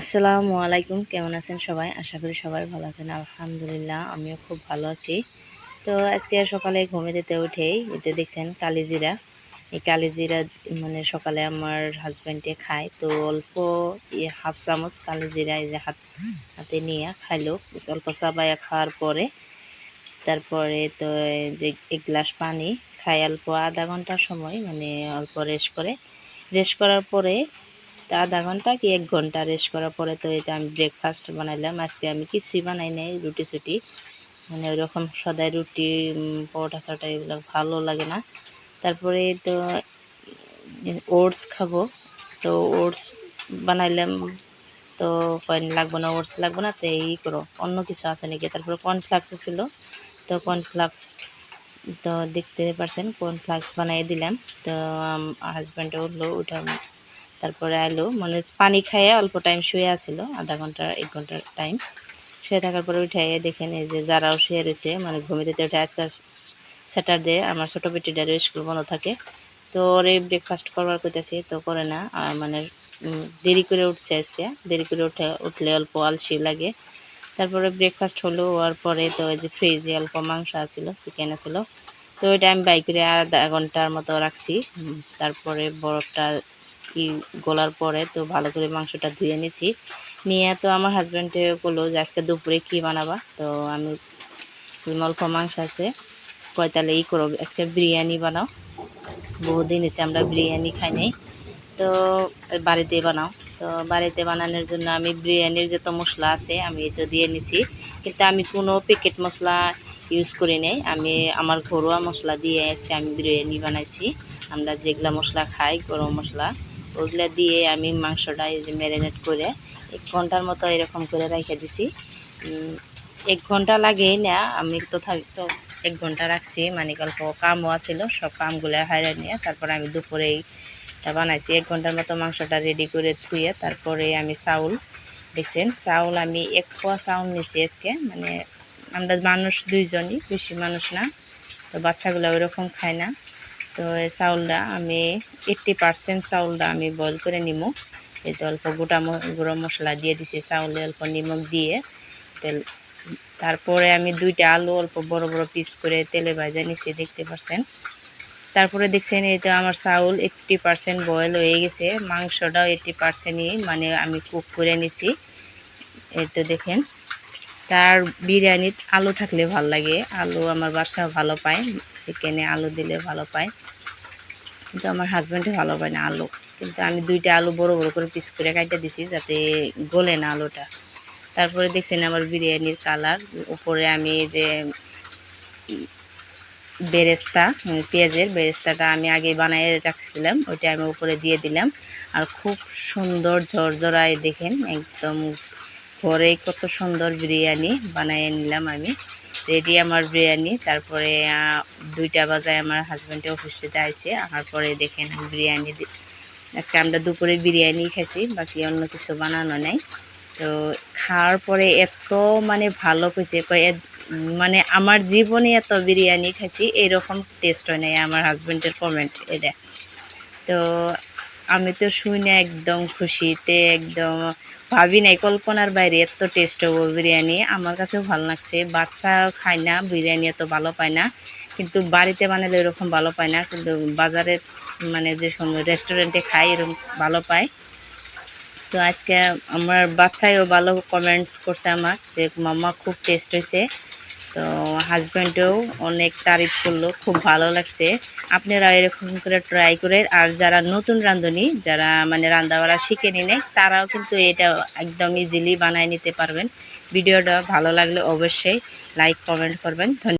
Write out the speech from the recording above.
আসসালামু আলাইকুম, কেমন আছেন সবাই? আশা করি সবাই ভালো আছেন। আলহামদুলিল্লাহ, আমিও খুব ভালো আছি। তো আজকে সকালে ঘুমে দিতে উঠেই এতে দেখছেন কালিজিরা। এই কালিজিরা মানে সকালে আমার হাজব্যান্ডে খায়। তো অল্প হাফ চামচ কালিজিরা এই যে হাত, হাতে নিয়ে খাইলো। অল্প চাবাইয়া খাওয়ার পরে, তারপরে তো যে এক গ্লাস পানি খাই অল্প আধা ঘণ্টার সময় মানে অল্প রেস্ট করে। রেস্ট করার পরে তো আধা ঘণ্টা কি এক ঘণ্টা রেস্ট করার পরে তো এটা আমি ব্রেকফাস্ট বানাইলাম। আজকে আমি কিছুই বানাই নাই, রুটি ছুটি। মানে ওইরকম সদাই রুটি পরোটা সটা এগুলো ভালো লাগে না। তারপরে তো ওটস খাব। তো ওটস বানাইলাম। তো কয়েন লাগবো না, ওটস লাগবো না, তো এই করো। অন্য কিছু আছে নাকি? তারপরে কর্নফ্লাক্স ছিল। তো কর্নফ্লাক্স তো দেখতে পারছেন কর্নফ্লাক্স বানিয়ে দিলাম। তো হাজব্যান্ডে উঠল ওটা তারপরে আলো মানে পানি খাইয়ে অল্প টাইম শুয়ে আসছিল আধা ঘণ্টা, এক ঘণ্টার টাইম শুয়ে থাকার পরে উঠে দেখেন এই যে যারাও শুয়ে রয়েছে মানে ঘুমিতে উঠে আজকে স্যাটারডে আমার ছোটো বেটিটারও স্কুল বন্ধ থাকে। তো ওরে ব্রেকফাস্ট করবার করতেছি তো করে না মানে দেরি করে উঠছে আজকে। দেরি করে উঠে, উঠলে অল্প আলসি লাগে। তারপরে ব্রেকফাস্ট হলো, হওয়ার পরে তো ওই যে ফ্রিজে অল্প মাংস আছিল চিকেন আছিল। তো ওইটা আমি বাইকের আধা ঘণ্টার মতো রাখছি। তারপরে বরফটা কি গলার পরে, তো ভালো করে মাংসটা ধুয়ে নিছি। নিয়ে তো আমার হাজব্যান্ডে বলল যে, আজকে দুপুরে কি বানাবা? তো আমি অল্প মাংস আছে, কয় তাহলে ই করো, আজকে বিরিয়ানি বানাও। বহুদিন এসে আমরা বিরিয়ানি খাই নাই। তো বাড়িতে বানাও। তো বাড়িতে বানানোর জন্য আমি বিরিয়ানির যত মশলা আছে, আমি তো দিয়ে নিছি। কিন্তু আমি কোনো প্যাকেট মশলা ইউজ করি নাই। আমি আমার ঘরোয়া মশলা দিয়ে আজকে আমি বিরিয়ানি বানাইছি। আমরা যেগুলা মশলা খাই, গরম মশলা ওগুলা দিয়ে আমি মাংসটা ম্যারিনেট করে এক ঘণ্টার মতো এরকম করে রেখে দিছি। এক ঘণ্টা লাগেই না, আমি তো তো এক ঘণ্টা রাখছি মানে গল্প কামও আছিল, সব কামগুলো হাইরে নিয়ে তারপরে আমি দুপুরেই বানাইছি। এক ঘণ্টার মতো মাংসটা রেডি করে ধুয়ে তারপরে আমি চাউল, দেখছেন? চাউল আমি এক পোয়া চাউল নিছি আজকে মানে আমরা মানুষ দুইজনই, বেশি মানুষ না, তো বাচ্চাগুলো ওইরকম খায় না। তো এই চাউলটা আমি এইট্টি পারসেন্ট চাউলটা আমি বয়েল করে নিব এতে অল্প গোটা গুঁড়ো মশলা দিয়ে দিছি চাউলে অল্প নিমখ দিয়ে। তেল তারপরে আমি দুইটা আলু অল্প বড় বড় পিস করে তেলে ভাজা নিছি, দেখতে পাচ্ছেন তারপরে দেখছেন এটা আমার চাউল এইট্টি পারসেন্ট বয়েল হয়ে গেছে। মাংসটাও এইট্টি পারসেন্টই মানে আমি কুক করে নিছি। এই তো দেখেন। তার বিরিয়ানিত আলু থাকলে ভালো লাগে। আলু আমার বাচ্চা ভালো পায় চিকেনে আলু দিলে ভালো পায়। কিন্তু আমার হাজব্যান্ডে ভালো পায় না আলু। কিন্তু আমি দুইটা আলু বড় বড় করে পিস করে কাটতে দিছি যাতে গলে না আলুটা। তারপরে দেখছেন আমার বিরিয়ানির কালার উপরে আমি যে বেরেস্তা পেঁয়াজের বেরেস্তাটা আমি আগে বানিয়ে রাখছিলাম, ওইটা আমি উপরে দিয়ে দিলাম। আর খুব সুন্দর ঝরঝরায় দেখেন, একদম ঘরে কত সুন্দর বিরিয়ানি বানিয়ে নিলাম আমি। রেডি আমার বিরিয়ানি, তারপরে দুইটা বাজায় আমার হাজব্যান্ডে অফিস থেকে আইসে আনার পরে দেখেন বিরিয়ানি আজকে আমরা দুপুরে বিরিয়ানি খেয়েছি বাকি অন্য কিছু বানানো নাই। তো খাওয়ার পরে এত মানে ভালো হয়েছে মানে আমার জীবনে এত বিরিয়ানি খাইছি, এরকম টেস্ট হয় নাই আমার হাজব্যান্ডের কমেন্ট এটা। তো আমি তো শুনে একদম খুশিতে একদম ভাবি নাই, কল্পনার বাইরে এত টেস্ট হব বিরিয়ানি। আমার কাছেও ভালো লাগছে বাচ্চা খায় না, বিরিয়ানি এত ভালো পায় না। কিন্তু বাড়িতে বানালে এরকম ভালো পায় না, কিন্তু বাজারে মানে যে রেস্টুরেন্টে খাই এরকম ভালো পায়। তো আজকে আমার বাচ্চাইও ভালো কমেন্টস করছে আমার যে মামা খুব টেস্ট হয়েছে তো হাজব্যান্ডও অনেক তারিফ করল, খুব ভালো লাগছে। আপনারা এরকম করে ট্রাই করে, আর যারা নতুন রাঁধুনি, যারা মানে রান্নাবাড়া শিখে নিনে তারাও কিন্তু এটা একদম ইজিলি বানায় নিতে পারবেন। ভিডিওটা ভালো লাগলে অবশ্যই লাইক কমেন্ট করবেন। ধন্যবাদ।